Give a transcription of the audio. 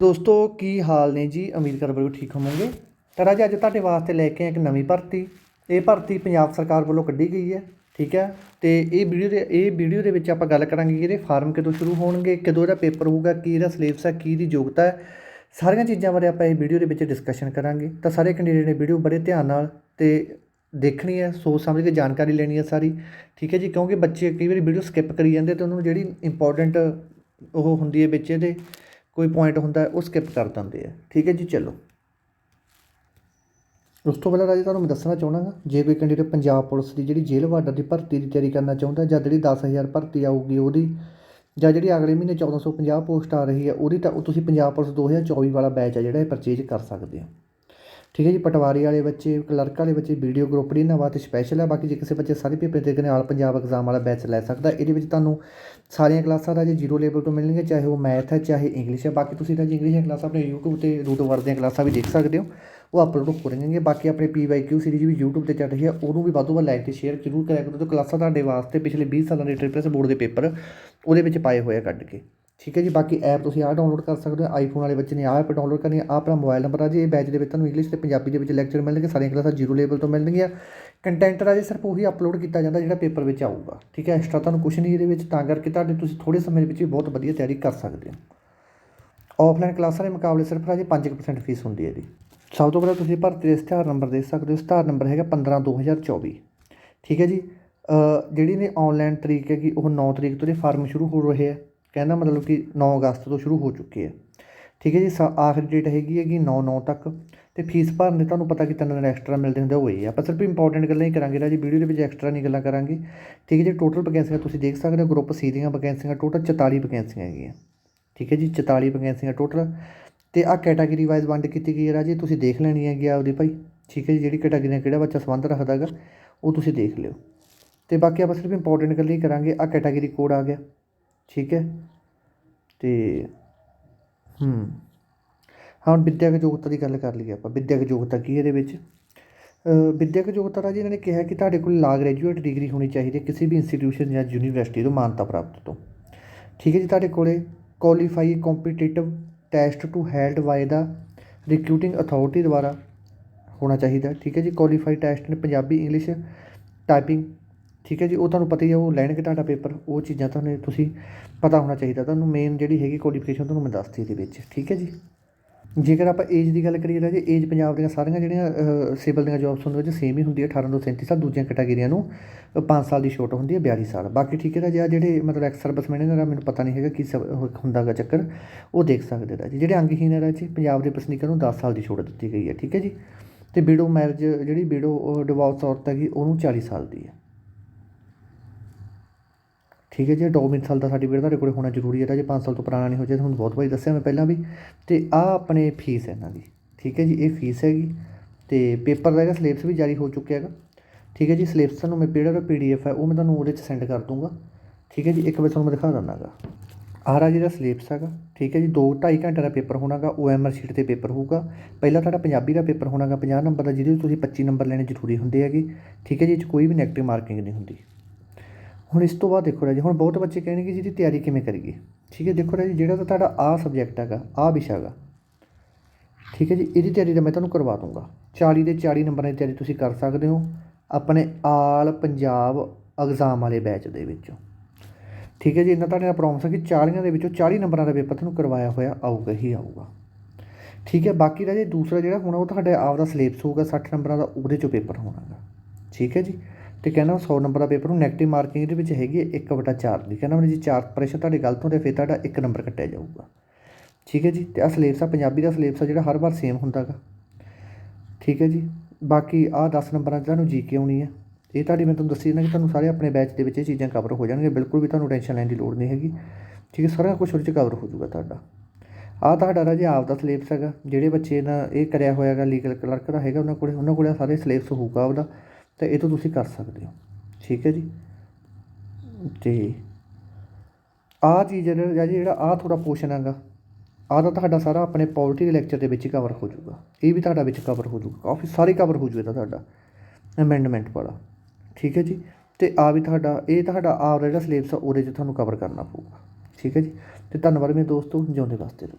ਦੋਸਤੋ, ਕੀ ਹਾਲ ਨੇ ਜੀ? ਉਮੀਦ ਕਰਦਾ ਕਿ ਠੀਕ ਹੋਵੋਗੇ। ਤਾਂ ਰਾਜ, ਅੱਜ ਤੁਹਾਡੇ ਵਾਸਤੇ ਲੈ ਕੇ ਆਏ ਇੱਕ ਨਵੀਂ ਭਰਤੀ। ਇਹ ਭਰਤੀ ਪੰਜਾਬ ਸਰਕਾਰ ਵੱਲੋਂ ਕੱਢੀ ਗਈ ਹੈ, ਠੀਕ ਹੈ? ਤੇ ਇਹ ਵੀਡੀਓ ਦੇ, ਇਹ ਵੀਡੀਓ ਦੇ ਵਿੱਚ ਆਪਾਂ ਗੱਲ ਕਰਾਂਗੇ ਕਿ ਇਹਦੇ ਫਾਰਮ ਕਿਦੋਂ ਸ਼ੁਰੂ ਹੋਣਗੇ, ਕਿਦੋਂ ਇਹਦਾ ਪੇਪਰ ਹੋਊਗਾ, ਕੀ ਇਹਦਾ ਸਿਲੇਬਸ ਹੈ, ਕੀ ਦੀ ਯੋਗਤਾ ਹੈ। ਸਾਰੀਆਂ ਚੀਜ਼ਾਂ ਬਾਰੇ ਆਪਾਂ ਇਹ ਵੀਡੀਓ ਦੇ ਵਿੱਚ ਡਿਸਕਸ਼ਨ ਕਰਾਂਗੇ। ਤਾਂ ਸਾਰੇ ਕੈਂਡੀਡੇਟ ਨੇ ਵੀਡੀਓ ਬੜੇ ਧਿਆਨ ਨਾਲ ਤੇ ਦੇਖਣੀ ਹੈ, ਸੋਚ ਸਮਝ ਕੇ ਜਾਣਕਾਰੀ ਲੈਣੀ ਹੈ ਸਾਰੀ, ਠੀਕ ਹੈ ਜੀ? ਕਿਉਂਕਿ ਬੱਚੇ ਕਈ ਵਾਰੀ ਵੀਡੀਓ ਸਕਿਪ ਕਰੀ ਜਾਂਦੇ ਤੇ ਉਹਨਾਂ ਨੂੰ ਜਿਹੜੀ ਇੰਪੋਰਟੈਂਟ ਉਹ ਹੁੰਦੀ ਹੈ ਵਿੱਚ ਇਹਦੇ। ਕੋਈ ਪੁਆਇੰਟ ਹੁੰਦਾ ਉਹ ਸਕਿਪ ਕਰ ਦਿੰਦੇ ਆ। ਠੀਕ ਹੈ ਜੀ, ਚਲੋ। ਉਸ ਤੋਂ ਪਹਿਲਾਂ ਰਾਜੇ, ਤੁਹਾਨੂੰ ਮੈਂ ਦੱਸਣਾ ਚਾਹੁੰਦਾ ਜੇ ਕੋਈ ਕੈਂਡੀਡੇਟ ਪੰਜਾਬ ਪੁਲਿਸ ਦੀ ਜਿਹੜੀ ਜੇਲ੍ਹ ਵਾਰਡਰ ਦੀ ਭਰਤੀ ਦੀ ਤਿਆਰੀ ਕਰਨਾ ਚਾਹੁੰਦਾ ਜਾਂ ਜਿਹੜੀ 10000 ਭਰਤੀ ਆਊਗੀ ਉਹਦੀ, ਜਾਂ ਜਿਹੜੀ ਅਗਲੇ ਮਹੀਨੇ 1450 ਪੋਸਟ ਆ ਰਹੀ ਹੈ ਉਹਦੀ, ਤਾਂ ਉਹ ਤੁਸੀਂ ਪੰਜਾਬ ਪੁਲਿਸ 2024 ਵਾਲਾ ਬੈਚ ਆ ਜਿਹੜਾ ਇਹ ਪਰਚੇਜ ਕਰ ਸਕਦੇ ਹੋ। ਠੀਕ ਹੈ ਜੀ, ਪਟਵਾਰੀ ਵਾਲੇ ਬੱਚੇ, ਕਲਰਕ ਵਾਲੇ ਬੱਚੇ, ਵੀਡੀਓ ਗਰੁੱਪ ਦੀ ਇਹਨਾਂ ਵਾਸਤੇ ਸਪੈਸ਼ਲ ਹੈ ਬਾਕੀ ਜੇ ਕਿਸੇ ਬੱਚੇ ਸਾਰੇ ਪੇਪਰ ਦੇ ਕੇ ਆਲ ਪੰਜਾਬ ਐਗਜ਼ਾਮ ਵਾਲਾ ਬੈਚ ਲੈ ਸਕਦਾ, ਇਹਦੇ ਵਿੱਚ ਤੁਹਾਨੂੰ ਸਾਰੀਆਂ ਕਲਾਸਾਂ ਦਾ ਜੇ ਜ਼ੀਰੋ ਲੈਵਲ ਤੋਂ ਮਿਲਣਗੀਆਂ, ਚਾਹੇ ਉਹ ਮੈਥ ਹੈ, ਚਾਹੇ ਇੰਗਲਿਸ਼ ਹੈ। ਬਾਕੀ ਤੁਸੀਂ ਤਾਂ ਜੀ ਇੰਗਲਿਸ਼ ਦੀਆਂ ਕਲਾਸਾਂ ਆਪਣੇ YouTube ਤੇ ਰੂਟ ਵਰ ਦੀਆਂ ਕਲਾਸਾਂ ਵੀ ਦੇਖ ਸਕਦੇ ਹੋ, ਉਹ ਅਪਲੋਡ ਹੋ ਰਹੀਆਂ ਬਾਕੀ ਆਪਣੇ PYQ ਸੀਰੀਜ਼ ਵੀ YouTube ਤੇ ਚੱਲ ਰਹੀ ਹੈ ਉਹਨੂੰ ਵੀ ਵੱਧ ਤੋਂ ਵੱਧ ਲਾਈਕ ਤੇ ਸ਼ੇਅਰ ਜ਼ਰੂਰ ਕਰਿਆ ਕਰੋ ਤੇ ਕਲਾਸਾਂ ਤੁਹਾਡੇ ਵਾਸਤੇ ਪਿਛਲੇ 20 ਸਾਲਾਂ ਦੇ ਟ੍ਰਿਪਲਸ ਬੋਰਡ ਦੇ ਪੇਪਰ ਉਹਦੇ ਵਿੱਚ ਪਾਏ ਹੋਏ ਆ ਕੱਢ ਕੇ। ਠੀਕ ਹੈ ਜੀ, ਬਾਕੀ ਐਪ ਤੁਸੀਂ ਆਹ ਡਾਊਨਲੋਡ ਕਰ ਸਕਦੇ ਹੋ ਆਈਫੋਨ ਵਾਲੇ ਬੱਚੇ ਨੇ ਆਹ ਐਪ ਡਾਊਨਲੋਡ ਕਰਨੀ ਹੈ ਆਪਣਾ ਮੋਬਾਈਲ ਨੰਬਰ ਆ ਜੀ, ਇਹ ਬੈਚ ਦੇ ਵਿੱਚ ਤੁਹਾਨੂੰ ਇੰਗਲਿਸ਼ ਤੇ ਪੰਜਾਬੀ ਦੇ ਵਿੱਚ ਲੈਕਚਰ ਮਿਲਣਗੇ, ਸਾਰੀਆਂ ਕਲਾਸਾਂ ਜ਼ੀਰੋ ਲੈਵਲ ਤੋਂ ਮਿਲਣਗੀਆਂ। ਕੰਟੈਂਟ ਰਾਜੇ ਸਿਰਫ ਉਹੀ ਅਪਲੋਡ ਕੀਤਾ ਜਾਂਦਾ ਜਿਹੜਾ ਪੇਪਰ ਵਿੱਚ ਆਊਗਾ, ਠੀਕ ਹੈ ਐਕਸਟਰਾ ਤੁਹਾਨੂੰ ਕੁਝ ਨਹੀਂ ਇਹਦੇ ਵਿੱਚ, ਤਾਂ ਕਰਕੇ ਤੁਹਾਡੇ ਤੁਸੀਂ ਥੋੜੇ ਸਮੇਂ ਦੇ ਵਿੱਚ ਵੀ ਬਹੁਤ ਵਧੀਆ ਤਿਆਰੀ ਕਰ ਸਕਦੇ ਹੋ। ਆਫਲਾਈਨ ਕਲਾਸਾਂ ਦੇ ਮੁਕਾਬਲੇ ਸਿਰਫ ਰਾਜੇ 5% ਫੀਸ ਹੁੰਦੀ ਹੈ ਜੀ ਸਭ ਤੋਂ ਪਹਿਲਾਂ ਤੁਸੀਂ ਭਰਤੀ ਦੇ ਇਸ਼ਤਿਹਾਰ ਨੰਬਰ ਦੇਖ ਸਕਦੇ ਹੋ ਇਸ਼ਤਿਹਾਰ ਨੰਬਰ ਹੈਗਾ 15 2024 ਠੀਕ ਹੈ ਜੀ ਜਿਹੜੀ ਨੇ ਆਨਲਾਈਨ ਤਰੀਕ ਹੈਗੀ, ਉਹ 9 ਤਰੀਕ ਤੋਂ ਇਹ ਫਾਰਮ ਸ਼ੁਰੂ ਹੋ ਰਹੇ ਹੈ। ਕਹਿੰਦਾ ਮਤਲਬ ਕਿ 9 ਅਗਸਤ ਤੋਂ ਸ਼ੁਰੂ ਹੋ ਚੁੱਕੇ ਹੈ ਠੀਕ ਹੈ ਜੀ, ਸਾ- ਆਖਰੀ ਡੇਟ ਹੈਗੀ ਹੈਗੀ 9 9 ਤੱਕ। ਤੇ ਫੀਸ ਭਰਨ ਦੇ ਤੁਹਾਨੂੰ ਪਤਾ ਕਿ ਤਿੰਨ ਦਿਨ ਐਕਸਟਰਾ ਮਿਲਦੇ ਹੁੰਦੇ ਉਹ ਇਹ ਆ। ਆਪਾਂ ਸਿਰਫ ਇੰਪੋਰਟੈਂਟ ਗੱਲਾਂ ਹੀ ਕਰਾਂਗੇ ਰਾਜੀ ਵੀਡੀਓ ਦੇ ਵਿੱਚ ਐਕਸਟਰਾ ਨਹੀਂ ਗੱਲਾਂ ਕਰਾਂਗੇ। ਠੀਕ ਹੈ ਜੀ ਟੋਟਲ ਵੈਕੈਂਸੀਆਂ ਤੁਸੀਂ ਦੇਖ ਸਕਦੇ ਹੋ ਗਰੁੱਪ ਸੀ ਦੀਆਂ ਵੈਕੈਂਸੀਆਂ ਟੋਟਲ 44 ਵੈਕੈਂਸੀਆਂ ਹੈਗੀਆਂ। ਠੀਕ ਹੈ ਜੀ 44 ਵੈਕੈਂਸੀਆਂ ਟੋਟਲ ਤੇ ਆ ਕੈਟਾਗਰੀ ਵਾਈਜ਼ ਵੰਡ ਕੀਤੀ ਗਈ ਹੈ ਰਾਜੀ, ਤੁਸੀਂ ਦੇਖ ਲੈਣੀ ਹੈਗੀ ਆਪਦੀ ਭਾਈ। ਠੀਕ ਹੈ ਜੀ, ਜਿਹੜੀ ਕੈਟਾਗਰੀ ਨਾਲ ਕਿਹੜਾ ਬੱਚਾ ਸੰਬੰਧ ਰੱਖਦਾ ਹੈਗਾ ਉਹ ਤੁਸੀਂ ਦੇਖ ਲਿਓ। ਤੇ ਬਾਕੀ ਆਪਾਂ ਸਿਰਫ ਇੰਪੋਰਟੈਂਟ ਗੱਲਾਂ ਹੀ ਕਰਾਂਗੇ ਆ ਕੈਟਾਗਰੀ ਕੋਡ ਆ ਗਿਆ। ਠੀਕ ਹੈ? ਅਤੇ ਹੂੰ। ਹੁਣ ਵਿੱਦਿਅਕ ਯੋਗਤਾ ਦੀ ਗੱਲ ਕਰ ਲਈਏ ਆਪਾਂ। ਵਿੱਦਿਅਕ ਯੋਗਤਾ ਕੀ ਇਹਦੇ ਵਿੱਚ? ਵਿੱਦਿਅਕ ਯੋਗਤਾ ਰਾਜੀ ਇਹਨਾਂ ਨੇ ਕਿਹਾ ਕਿ ਤੁਹਾਡੇ ਕੋਲ ਲਾ ਗ੍ਰੈਜੂਏਟ ਡਿਗਰੀ ਹੋਣੀ ਚਾਹੀਦੀ ਹੈ ਕਿਸੇ ਵੀ ਇੰਸਟੀਟਿਊਸ਼ਨ ਜਾਂ ਯੂਨੀਵਰਸਿਟੀ ਤੋਂ ਮਾਨਤਾ ਪ੍ਰਾਪਤ ਤੋਂ। ਠੀਕ ਹੈ ਜੀ ਤੁਹਾਡੇ ਕੋਲੇ? Qualify competitive test to held by the recruiting authority ਦੁਆਰਾ ਹੋਣਾ ਚਾਹੀਦਾ ਠੀਕ ਹੈ ਜੀ? ਕੁਆਲੀਫਾਈ ਟੈਸਟ ਨੇ ਪੰਜਾਬੀ ਇੰਗਲਿਸ਼ ਟਾਈਪਿੰਗ ਠੀਕ ਹੈ ਜੀ, ਉਹ ਤੁਹਾਨੂੰ ਪਤਾ ਹੀ ਆ, ਉਹ ਲੈਣਗੇ ਤੁਹਾਡਾ ਪੇਪਰ, ਉਹ ਚੀਜ਼ਾਂ ਤੁਹਾਨੂੰ ਤੁਸੀਂ ਪਤਾ ਹੋਣਾ ਚਾਹੀਦਾ। ਤੁਹਾਨੂੰ ਮੇਨ ਜਿਹੜੀ ਹੈਗੀ ਕੁਆਲੀਫਿਕੇਸ਼ਨ ਤੁਹਾਨੂੰ ਮੈਂ ਦੱਸਤੀ ਇਹਦੇ ਵਿੱਚ, ਠੀਕ ਹੈ ਜੀ? ਜੇਕਰ ਆਪਾਂ ਏਜ ਦੀ ਗੱਲ ਕਰੀਏ ਤਾਂ ਜੀ ਏਜ ਪੰਜਾਬ ਦੀਆਂ ਸਾਰੀਆਂ ਜਿਹੜੀਆਂ ਸਿਵਲ ਦੀਆਂ ਜੌਬਸ ਹੁੰਦੀਆਂ ਵਿੱਚ ਸੇਮ ਹੀ ਹੁੰਦੀ ਹੈ 18 ਤੋਂ 37 ਸਾਲ, ਦੂਜੀਆਂ ਕੈਟਾਗਰੀਆਂ ਨੂੰ 5 ਸਾਲ ਦੀ ਛੋਟ ਹੁੰਦੀ ਹੈ 42 ਸਾਲ। ਬਾਕੀ ਠੀਕ ਹੈ ਰਾਜੀ ਜਿਹੜੇ ਮਤਲਬ ਐਕਸ ਸਰਵਿਸਮੈਨ ਇਹਨਾਂ ਦਾ ਮੈਨੂੰ ਪਤਾ ਨਹੀਂ ਹੈਗਾ ਕੀ ਸਬ- ਉਹ ਹੁੰਦਾਗਾ ਚੱਕਰ, ਉਹ ਦੇਖ ਸਕਦੇ ਰਾਜੀ ਜਿਹੜੇ ਅੰਗਹੀਨ ਹੈ ਜੀ, ਪੰਜਾਬ ਦੇ ਵਸਨੀਕਾਂ ਨੂੰ 10 ਸਾਲ ਦੀ ਛੋਟ ਦਿੱਤੀ ਗਈ ਹੈ, ਠੀਕ ਹੈ ਜੀ? ਤੇ ਵਿਡੋ ਮੈਰਿਜ ਜਿਹੜੀ ਵਿਡੋ ਡਿਵੋਰਸ ਔਰਤ ਹੈਗੀ, ਉਹਨੂੰ 40 ਸਾਲ ਦੀ ਹੈ। ਠੀਕ ਹੈ ਜੀ ਡੋਮਿਨ ਸਾਲ ਦਾ ਸਰਟੀਫਿਕੇਟ ਤੁਹਾਡੇ ਕੋਲ ਹੋਣਾ ਜ਼ਰੂਰੀ ਹੈ ਤਾਂ ਜੇ 5 ਸਾਲ ਤੋਂ ਪੁਰਾਣਾ ਨਹੀਂ ਹੋ ਜਾਏ ਤੁਹਾਨੂੰ ਬਹੁਤ ਵਾਰੀ ਦੱਸਿਆ ਮੈਂ ਪਹਿਲਾਂ ਵੀ। ਤੇ ਆਹ ਆਪਣੇ ਫੀਸ ਹੈ ਇਹਨਾਂ ਦੀ, ਠੀਕ ਹੈ ਜੀ, ਇਹ ਫੀਸ ਹੈਗੀ। ਤੇ ਪੇਪਰ ਦਾ ਹੈਗਾ ਸਿਲੇਬਸ ਵੀ ਜਾਰੀ ਹੋ ਚੁੱਕਿਆ ਹੈਗਾ। ਠੀਕ ਹੈ ਜੀ ਸਿਲੇਬਸ ਤੁਹਾਨੂੰ ਮੈਂ ਜਿਹੜਾ ਪੀਡੀਐਫ ਹੈ, ਉਹ ਮੈਂ ਤੁਹਾਨੂੰ ਉਹਦੇ 'ਚ ਸੈਂਡ ਕਰ ਦੂੰਗਾ। ਠੀਕ ਹੈ ਜੀ, ਇੱਕ ਵਾਰ ਤੁਹਾਨੂੰ ਮੈਂ ਦਿਖਾ ਦਿੰਦਾ ਗਾ ਆਹ ਜਿਹੜਾ ਸਿਲੇਬਸ ਹੈਗਾ, ਠੀਕ ਹੈ ਜੀ 2 2.5 ਘੰਟੇ ਦਾ ਪੇਪਰ ਹੋਣਾਗਾ ਓਐਮਆਰ ਸ਼ੀਟ ਤੇ ਪੇਪਰ ਹੋਊਗਾ। ਪਹਿਲਾਂ ਤੁਹਾਡਾ ਪੰਜਾਬੀ ਦਾ ਪੇਪਰ ਹੋਣਾਗਾ 50 ਨੰਬਰ ਦਾ, ਜਿਹਦੇ ਵਿੱਚ ਤੁਸੀਂ 25 ਨੰਬਰ ਲੈਣੇ ਜ਼ਰੂਰੀ ਹੁੰਦੇ ਹੈਗੇ। ਠੀਕ ਹੈ ਜੀ, ਇਹ 'ਚ ਕੋਈ ਵੀ ਨੈਗੇਟਿਵ ਮਾਰਕਿੰਗ ਨਹੀਂ ਹੁੰਦੀ। ਹੁਣ ਇਸ ਤੋਂ ਬਾਅਦ ਦੇਖੋ ਰਾਜੀ, ਹੁਣ ਬਹੁਤ ਬੱਚੇ ਕਹਿਣਗੇ ਜੀ ਇਹਦੀ ਤਿਆਰੀ ਕਿਵੇਂ ਕਰੀਏ? ਠੀਕ ਹੈ, ਦੇਖੋ ਰਾਜੀ, ਜਿਹੜਾ ਤਾਂ ਤੁਹਾਡਾ ਆਹ ਸਬਜੈਕਟ ਹੈਗਾ, ਆਹ ਵਿਸ਼ਾ ਹੈਗਾ। ਠੀਕ ਹੈ ਜੀ, ਇਹਦੀ ਤਿਆਰੀ ਤਾਂ ਮੈਂ ਤੁਹਾਨੂੰ ਕਰਵਾ ਦੂੰਗਾ 40 ਦੇ 40 ਨੰਬਰਾਂ ਦੀ ਤਿਆਰੀ ਤੁਸੀਂ ਕਰ ਸਕਦੇ ਹੋ ਆਪਣੇ ਆਲ ਪੰਜਾਬ ਐਗਜ਼ਾਮ ਵਾਲੇ ਬੈਚ ਦੇ ਵਿੱਚੋਂ। ਠੀਕ ਹੈ ਜੀ ਇਹਨਾਂ ਤੁਹਾਡੇ ਨਾਲ ਪ੍ਰੋਮਿਸ ਹੈ ਕਿ 40 ਦੇ ਵਿੱਚੋਂ 40 ਨੰਬਰਾਂ ਦਾ ਪੇਪਰ ਤੁਹਾਨੂੰ ਕਰਵਾਇਆ ਹੋਇਆ ਆਊਗਾ ਹੀ ਆਊਗਾ। ਠੀਕ ਹੈ, ਬਾਕੀ ਦਾ ਜੇ ਦੂਸਰਾ ਜਿਹੜਾ ਹੋਣਾ ਉਹ ਤੁਹਾਡੇ ਆਪ ਦਾ ਸਿਲੇਬਸ ਹੋਊਗਾ 60 ਨੰਬਰਾਂ ਦਾ, ਉਹਦੇ ਚੋਂ ਪੇਪਰ ਹੋਣਾਗਾ। ਠੀਕ ਹੈ ਜੀ ਤੇ ਕਹਿੰਦਾ 100 ਨੰਬਰ ਦਾ ਪੇਪਰ ਨੂੰ ਨੈਗੇਟਿਵ ਮਾਰਕਿੰਗ ਇਹਦੇ ਵਿੱਚ ਹੈਗੀ ਹੈ 1/4 ਦੀ। ਕਹਿੰਦਾ ਮੈਨੂੰ ਜੀ ਚਾਰ ਪ੍ਰਸ਼ਨ ਤੁਹਾਡੇ ਗਲਤ ਹੁੰਦੇ, ਫਿਰ ਤੁਹਾਡਾ 1 ਨੰਬਰ ਕੱਟਿਆ ਜਾਊਗਾ। ਠੀਕ ਹੈ ਜੀ? ਤੇ ਆ ਸਿਲੇਬਸ ਆ, ਪੰਜਾਬੀ ਦਾ ਸਿਲੇਬਸ ਆ ਜਿਹੜਾ ਹਰ ਵਾਰ ਸੇਮ ਹੁੰਦਾਗਾ ਠੀਕ ਹੈ ਜੀ? ਬਾਕੀ ਆ 10 ਨੰਬਰਾਂ 'ਚ ਤੁਹਾਨੂੰ ਜੀਕੇ ਆਉਣੀ ਹੈ ਇਹ ਤੁਹਾਡੀ ਮੈਂ ਤੁਹਾਨੂੰ ਦੱਸੀ ਨਾ ਕਿ ਤੁਹਾਨੂੰ ਸਾਰੇ ਆਪਣੇ ਬੈਚ ਦੇ ਵਿੱਚ ਇਹ ਚੀਜ਼ਾਂ ਕਵਰ ਹੋ ਜਾਣਗੀਆਂ। ਬਿਲਕੁਲ ਵੀ ਤੁਹਾਨੂੰ ਟੈਨਸ਼ਨ ਲੈਣ ਦੀ ਲੋੜ ਨਹੀਂ ਹੈਗੀ। ਠੀਕ ਹੈ, ਸਾਰਾ ਕੁਝ ਉਹਦੇ 'ਚ ਕਵਰ ਹੋ ਜਾਊਗਾ ਤੁਹਾਡਾ। ਆਹ ਤੁਹਾਡਾ ਰਾਜੇ ਆਪ ਦਾ ਸਿਲੇਬਸ ਹੈਗਾ। ਜਿਹੜੇ ਬੱਚੇ ਨਾ ਇਹ ਕਰਿਆ ਹੋਇਆ ਹੈਗਾ ਲੀਗਲ ਕਲਰਕ ਦਾ ਹੈਗਾ, ਉਹਨਾਂ ਕੋਲੇ ਉਹਨਾਂ ਕੋਲੇ ਸਾਰੇ ਸਿਲੇਬਸ ਹੋਊਗਾ ਉਹਦਾ ਤਾਂ ਇਹ ਤੋਂ ਤੁਸੀਂ ਕਰ ਸਕਦੇ ਹੋ। ਠੀਕ ਹੈ ਜੀ? ਅਤੇ ਆਹ ਚੀਜ਼ ਜਿਹੜਾ ਰਾਜੇ ਜਿਹੜਾ ਆਹ ਥੋੜਾ ਪੋਰਸ਼ਨ ਹੈਗਾ, ਆਹ ਤਾਂ ਤੁਹਾਡਾ ਸਾਰਾ ਆਪਣੇ ਪੋਲਿਟੀ ਦੇ ਲੈਕਚਰ ਦੇ ਵਿੱਚ ਹੀ ਕਵਰ ਹੋ ਜਾਊਗਾ। ਇਹ ਵੀ ਤੁਹਾਡਾ ਵਿੱਚ ਕਵਰ ਹੋ ਜਾਊਗਾ। ਕਾਫੀ ਸਾਰੇ ਕਵਰ ਹੋ ਜਾਊਗਾ ਤੁਹਾਡਾ ਅਮੈਂਡਮੈਂਟ ਵਾਲਾ। ਠੀਕ ਹੈ ਜੀ? ਤੇ ਆ ਵੀ ਤੁਹਾਡਾ, ਇਹ ਤੁਹਾਡਾ ਆਪ ਦਾ ਜਿਹੜਾ ਸਿਲੇਬਸ ਆ, ਉਹਦੇ 'ਚ ਤੁਹਾਨੂੰ ਕਵਰ ਕਰਨਾ ਪਊਗਾ। ਠੀਕ ਹੈ ਜੀ? ਤੇ ਧੰਨਵਾਦ ਮੇਰੇ ਦੋਸਤੋ, ਜਿਉਂਦੇ ਵਾਸਤੇ। ਰਹੋ